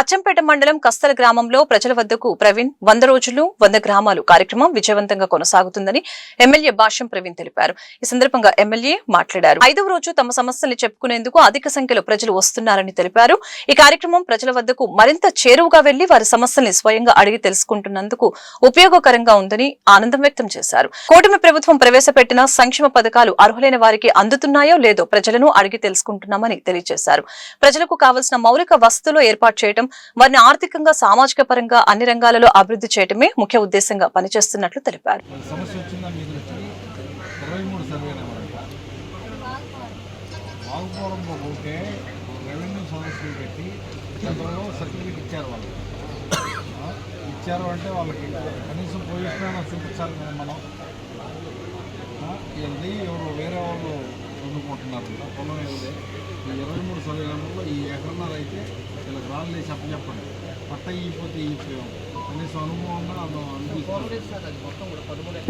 అచ్చంపేట మండలం కస్తల గ్రామంలో ప్రజల వద్దకు ప్రవీణ్ వంద రోజులు వంద గ్రామాలు కార్యక్రమం విజయవంతంగా కొనసాగుతుందని ఎమ్మెల్యే భాష్యం ప్రవీణ్ తెలిపారు. ఈ సందర్భంగా ఎమ్మెల్యే మాట్లాడారు. ఐదవ రోజు తమ సమస్యల్ని చెప్పుకునేందుకు అధిక సంఖ్యలో ప్రజలు వస్తున్నారని తెలిపారు. ఈ కార్యక్రమం ప్రజల వద్దకు మరింత చేరువుగా వెళ్ళి వారి సమస్యల్ని స్వయంగా అడిగి తెలుసుకుంటున్నందుకు ఉపయోగకరంగా ఉందని ఆనందం వ్యక్తం చేశారు. కూటమి ప్రభుత్వం ప్రవేశపెట్టిన సంక్షేమ పథకాలు అర్హులైన వారికి అందుతున్నాయో లేదో ప్రజలను అడిగి తెలుసుకుంటున్నామని తెలియజేశారు. ప్రజలకు కావలసిన మౌలిక వసతులు ఏర్పాటు చేయడం చేయడం వారిని ఆర్థికంగా సామాజిక పరంగా అన్ని రంగాలలో అభివృద్ధి చేయడమే ముఖ్య ఉద్దేశంగా పనిచేస్తున్నట్లు తెలిపారు. ఇచ్చారు అంటే వాళ్ళకి కనీసం పొజిషన్ చూపించాలి కదా మనం. ఆ, ఇది ఎవరు వేరే వాళ్ళు పొందుకుంటున్నారు పొలం ఏదే ఈ ఇరవై మూడు సర్వే ఈ ఎకరం అయితే వీళ్ళకి రాళ్ళు వేసి చెప్పండి పట్ట ఇయిపోతే ఇయిపోయాం కనీసం అనుభవం ఉన్నా అది అనిపిస్తుంది